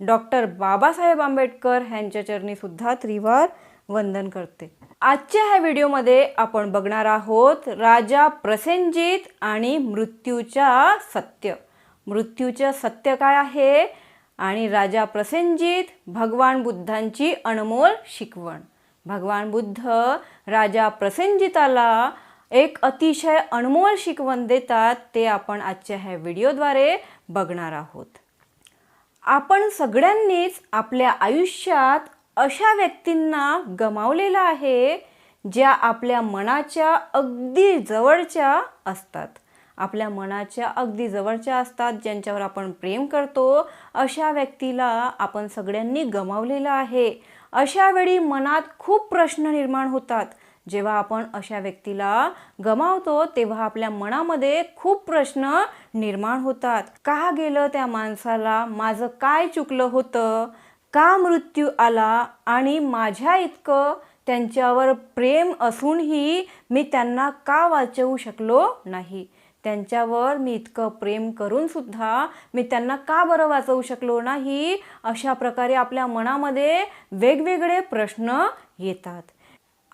Doctor Babasaheb Ambedkar यांच्या चरणीसुद्धा त्रिवार वंदन करते. आजच्या ह्या व्हिडिओमध्ये आपण बघणार आहोत राजा प्रसेनजित आणि मृत्यूच्या सत्य. मृत्यूचं सत्य काय आहे? आणि राजा प्रसेनजित भगवान बुद्धांची अनमोल शिकवण. भगवान बुद्ध राजा प्रसेनजिताला एक अतिशय अनमोल शिकवण देतात ते आपण आजच्या ह्या व्हिडिओद्वारे बघणार आहोत. आपण सगळ्यांनीच आपल्या आयुष्यात अशा व्यक्तींना गमावलेलं आहे ज्या आपल्या मनाच्या अगदी जवळच्या असतात. आपल्या मनाच्या अगदी जवळच्या असतात ज्यांच्यावर आपण प्रेम करतो अशा व्यक्तीला आपण सगळ्यांनी गमावलेलं आहे. अशा वेळी मनात खूप प्रश्न निर्माण होतात. जेव्हा आपण अशा व्यक्तीला गमावतो तेव्हा आपल्या मनामध्ये खूप प्रश्न निर्माण होतात. का गेलं त्या माणसाला? माझं काय चुकलं होतं? का मृत्यू आला? आणि माझ्या इतकं त्यांच्यावर प्रेम असूनही मी त्यांना का वाचवू शकलो नाही? त्यांच्यावर मी इतकं प्रेम करून सुद्धा मी त्यांना का बरं वाचवू शकलो नाही? अशा प्रकारे आपल्या मनामध्ये वेगवेगळे प्रश्न येतात.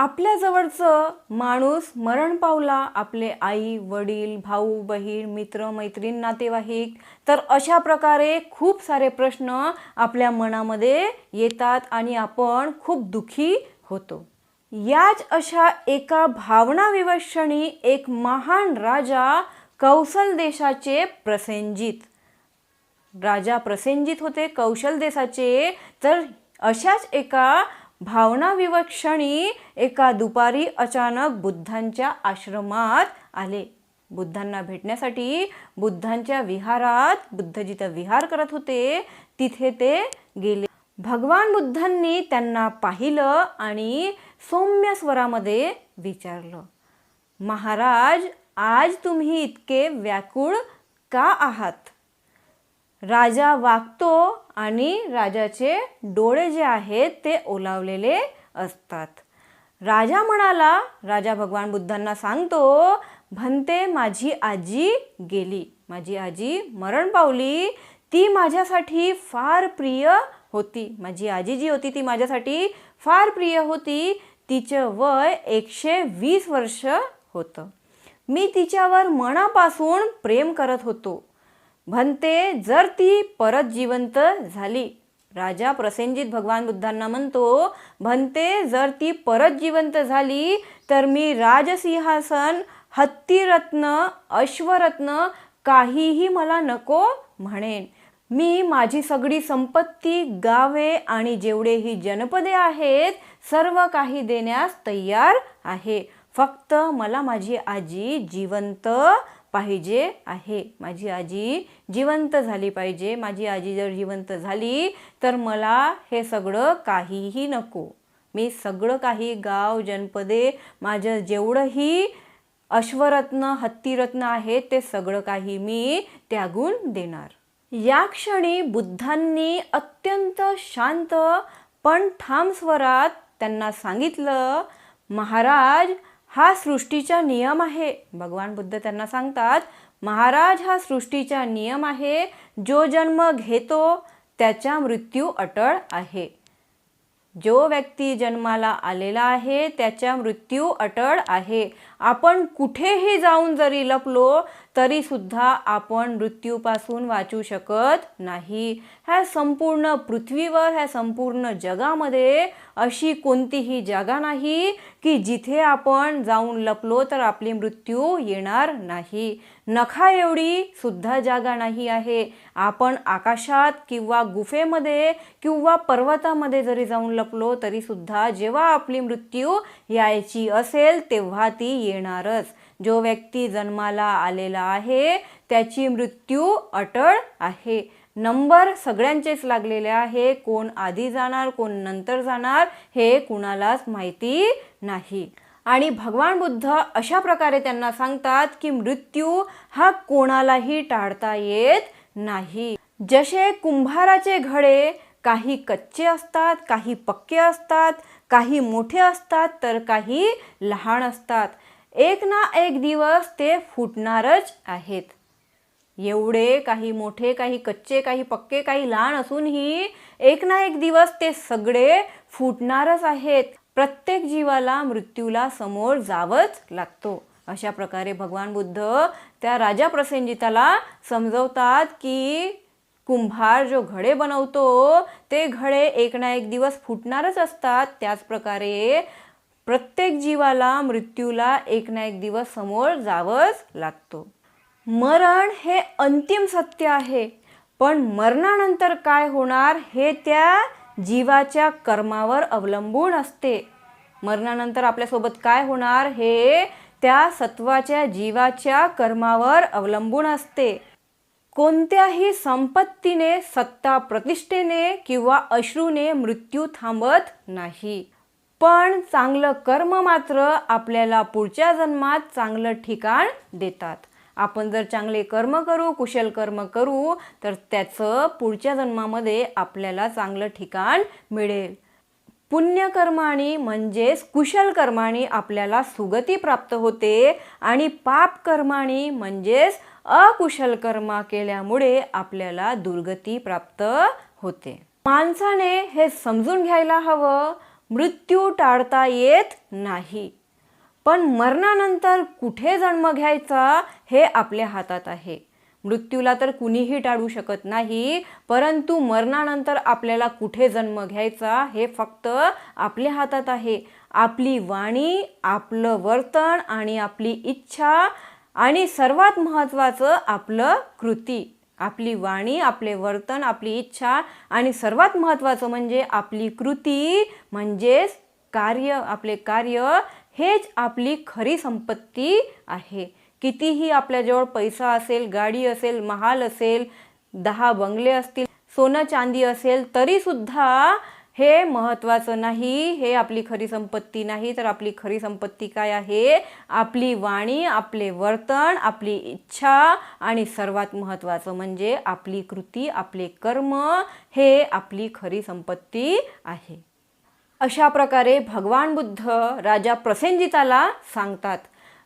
आपल्या जवळचं माणूस मरण पावला आपले आई वडील भाऊ बहीण मित्र मैत्रीण नातेवाईक तर अशा प्रकारे खूप सारे प्रश्न आपल्या मनामध्ये येतात आणि आपण खूप दुखी होतो. याच अशा एका भावनाविवशणी एक महान राजा कौशल देशाचे प्रसेनजित. राजा प्रसेनजित होते कौशल देशाचे तर अशाच एका भावना विवक्षणी एका दुपारी अचानक बुद्धांच्या आश्रमात आले. बुद्धांना भेटण्यासाठी बुद्धांच्या विहारात बुद्ध जिथं विहार करत होते. तिथे ते गेले. भगवान बुद्धांनी त्यांना पाहिलं आणि सौम्य स्वरामध्ये विचारलं महाराज आज तुम्ही इतके व्याकुळ का आहात? राजा वागतो आणि राजाचे डोळे जे आहेत ते ओलावलेले असतात. राजा म्हणाला राजा भगवान बुद्धांना सांगतो म्हणते माझी आजी गेली. माझी आजी मरण पावली. ती माझ्यासाठी फार प्रिय होती. माझी आजी जी होती ती माझ्यासाठी फार प्रिय होती. तिचं वय एकशे वीस वर्ष होतं. मी तिच्यावर मनापासून प्रेम करत होतो. म्हणते जर ती परत जिवंत झाली. राजा प्रसेनजित भगवान बुद्धांना म्हणतो म्हणते जर ती परत जिवंत झाली तर मी राजसिंहासन हत्तीरत्न अश्वरत्न काहीही मला नको म्हणेन. मी माझी सगळी संपत्ती गावे आणि जेवढेही जनपदे आहेत सर्व काही देण्यास तयार आहे. फक्त मला माझी आजी जिवंत पाहिजे आहे. माझी आजी जिवंत झाली पाहिजे. माझी आजी जर जिवंत झाली तर मला हे सगळं काहीही नको. मी सगळं काही गाव जनपदे माझं जेवढंही अश्वरत्न हत्तीरत्न आहे ते सगळं काही मी त्यागून देणार. या क्षणी बुद्धांनी अत्यंत शांत पण ठाम स्वरात त्यांना सांगितलं महाराज हा सृष्टीचा नियम आहे. भगवान बुद्ध त्यांना सांगतात महाराज हा सृष्टीचा नियम आहे. जो जन्म घेतो त्याचा मृत्यू अटळ आहे. जो व्यक्ती जन्माला आलेला आहे त्याचा मृत्यू अटळ आहे. आपण कुठेही जाऊन जरी लपलो तरी सुद्धा आपण मृत्यूपासून वाचू शकत नाही. ह्या संपूर्ण पृथ्वीवर ह्या संपूर्ण जगामध्ये अशी कोणतीही जागा नाही की जिथे आपण जाऊन लपलो तर आपली मृत्यू येणार नाही. नखा एवढी सुद्धा जागा नाही आहे. आपण आकाशात किंवा गुफेमध्ये किंवा पर्वतामध्ये जरी जाऊन लपलो तरी सुद्धा जेव्हा आपली मृत्यू यायची असेल तेव्हा ती येणारच. जो व्यक्ती जन्माला आलेला आहे त्याची मृत्यू अटळ आहे. नंबर सगळ्यांचेच लागलेले आहे. कोण आधी जाणार कोण नंतर जाणार हे कुणालाच माहिती नाही. आणि भगवान बुद्ध अशा प्रकारे त्यांना सांगतात की मृत्यू हा कोणालाही टाळता येत नाही. जसे कुंभाराचे घडे काही कच्चे असतात काही पक्के असतात काही मोठे असतात तर काही लहान असतात. एक ना एक दिवस ते फुटणारच आहेत. एवढे काही मोठे काही कच्चे काही पक्के काही लहान असूनही एक ना एक दिवस ते सगळे फुटणारच आहेत. प्रत्येक जीवाला मृत्यूला समोर जावंच लागतो. अशा प्रकारे भगवान बुद्ध त्या राजा प्रसेनजिताला समजवतात की कुंभार जो घडे बनवतो ते घडे एक ना एक दिवस फुटणारच असतात. त्याचप्रकारे प्रत्येक जीवाला मृत्यूला एक ना एक दिवस समोर जावंच लागतो. मरण हे अंतिम सत्य आहे. पण मरणानंतर काय होणार हे त्या जीवाच्या कर्मावर अवलंबून असते. मरणानंतर आपल्यासोबत काय होणार हे त्या सत्वाच्या जीवाच्या कर्मावर अवलंबून असते. कोणत्याही संपत्तीने सत्ता प्रतिष्ठेने किंवा अश्रूने मृत्यू थांबत नाही. पण चांगलं कर्म मात्र आपल्याला पुढच्या जन्मात चांगलं ठिकाण देतात. आपण जर चांगले कर्म करू कुशल कर्म करू तर त्याचं पुढच्या जन्मामध्ये आपल्याला चांगलं ठिकाण मिळेल. पुण्यकर्माणी म्हणजेच कुशल कर्माणी आपल्याला सुगती प्राप्त होते आणि पाप कर्माणी म्हणजेच अकुशल कर्म केल्यामुळे आपल्याला दुर्गती प्राप्त होते. माणसाने हे समजून घ्यायला हवं मृत्यू टाळता येत नाही. पण मरणानंतर कुठे जन्म घ्यायचा हे आपल्या हातात आहे. मृत्यूला तर कुणीही टाळू शकत नाही परंतु मरणानंतर आपल्याला कुठे जन्म घ्यायचा हे फक्त आपल्या हातात आहे. आपली वाणी आपलं वर्तन आणि आपली इच्छा आणि सर्वात महत्त्वाचं आपलं कृती. आपली वाणी आपले वर्तन आपली इच्छा आणि सर्वात महत्त्वाचं म्हणजे आपली कृती म्हणजेच कार्य आपले कार्य हेच आपली खरी संपत्ती आहे. कितीही आपल्याजवळ पैसा असेल गाडी असेल महाल असेल दहा बंगले असतील सोनं चांदी असेल तरीसुद्धा हे महत्त्वाचं नाही. हे आपली खरी संपत्ती नाही. तर आपली खरी संपत्ती काय आहे? आपली वाणी आपले वर्तन आपली इच्छा आणि सर्वात महत्त्वाचं म्हणजे आपली कृती आपले कर्म हे आपली खरी संपत्ती आहे. अशा प्रकारे भगवान बुद्ध राजा प्रसेनजिताला सांगतात.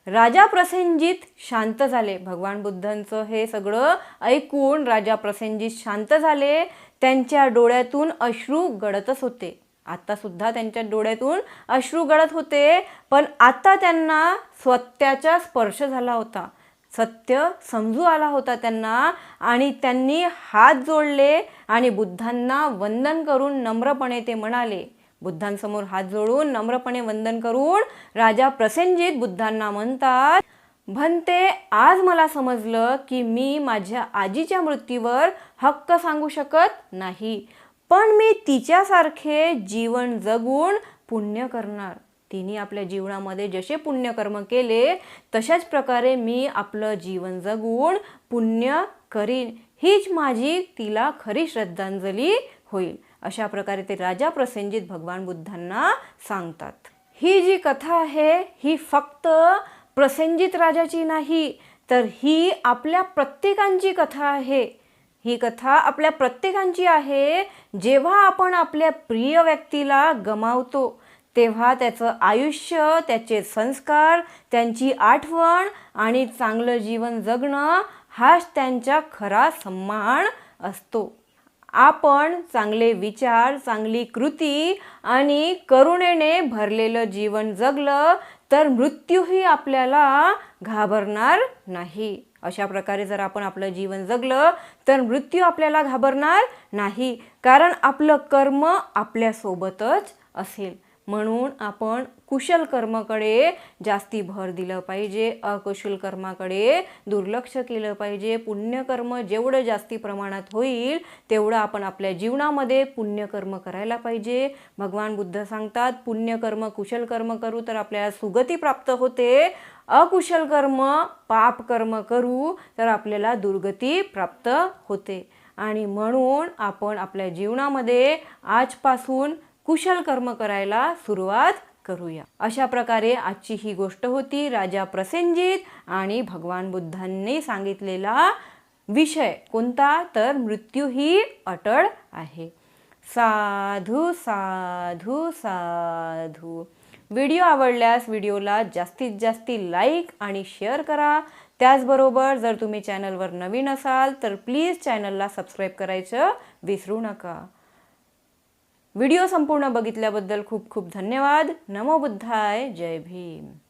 राजा प्रसेनजित शांत झाले. भगवान बुद्धांचं हे सगळं ऐकून राजा प्रसेनजित शांत झाले. त्यांच्या डोळ्यातून अश्रू गळतच होते. आता सुद्धा त्यांच्या डोळ्यातून अश्रू गळत होते पण आता त्यांना स्वत्याचा स्पर्श झाला होता. सत्य समजू आला होता त्यांना आणि त्यांनी हात जोडले आणि बुद्धांना वंदन करून नम्रपणे ते म्हणाले बुद्धांसमोर हात जोडून नम्रपणे वंदन करून राजा प्रसेनजित बुद्धांना म्हणतात भंते आज मला समजलं की मी माझ्या आजीच्या मृत्यूवर हक्क सांगू शकत नाही पण मी तिच्यासारखे जीवन जगून पुण्य करणार. तिने आपल्या जीवनामध्ये जसे पुण्यकर्म केले तशाच प्रकारे मी आपलं जीवन जगून पुण्य करीन. हीच माझी तिला खरी श्रद्धांजली होईल. अशा प्रकारे ते राजा प्रसेनजित भगवान बुद्धांना सांगतात. ही जी कथा आहे ही फक्त प्रसेनजित राजाची नाही तर ही आपल्या प्रत्येकांची कथा आहे. ही कथा आपल्या प्रत्येकांची आहे. जेव्हा आपण आपल्या प्रिय व्यक्तीला गमावतो तेव्हा त्याचं आयुष्य त्याचे संस्कार त्यांची आठवण आणि चांगलं जीवन जगणं हाच त्यांचा खरा सन्मान असतो. आपण चांगले विचार चांगली कृती आणि करुणेने भरलेलं जीवन जगलं तर मृत्यूही आपल्याला घाबरणार नाही. अशा प्रकारे जर आपण आपलं जीवन जगलं तर मृत्यू आपल्याला घाबरणार नाही. कारण आपलं कर्म आपल्यासोबतच असेल. म्हणून आपण कुशल कर्माकडे जास्ती भर दिलं पाहिजे अकुशल कर्माकडे दुर्लक्ष केलं पाहिजे. पुण्यकर्म जेवढं जास्ती प्रमाणात होईल तेवढं आपण आपल्या जीवनामध्ये पुण्यकर्म करायला पाहिजे. भगवान बुद्ध सांगतात पुण्यकर्म कुशल कर्म करू तर आपल्याला सुगती प्राप्त होते. अकुशल कर्म पाप कर्म करू तर आपल्याला दुर्गती प्राप्त होते. आणि म्हणून आपण आपल्या जीवनामध्ये आजपासून कुशल कर्म करायला सुरुवात करूया. अशा प्रकारे आजची ही गोष्ट होती. राजा प्रसेनजित आणि भगवान बुद्धांनी सांगितलेला विषय कोणता? तर मृत्यू ही अटळ आहे. साधू साधू साधू. व्हिडिओ आवडल्यास व्हिडिओला जास्तीत जास्त लाईक आणि शेअर करा. त्याचबरोबर जर तुम्ही चॅनलवर नवीन असाल तर प्लीज चॅनलला सबस्क्राईब करायचं विसरू नका. व्हिडिओ संपूर्ण बघितल्याबद्दल खूप खूप धन्यवाद. नमो बुद्धाय. जय भीम.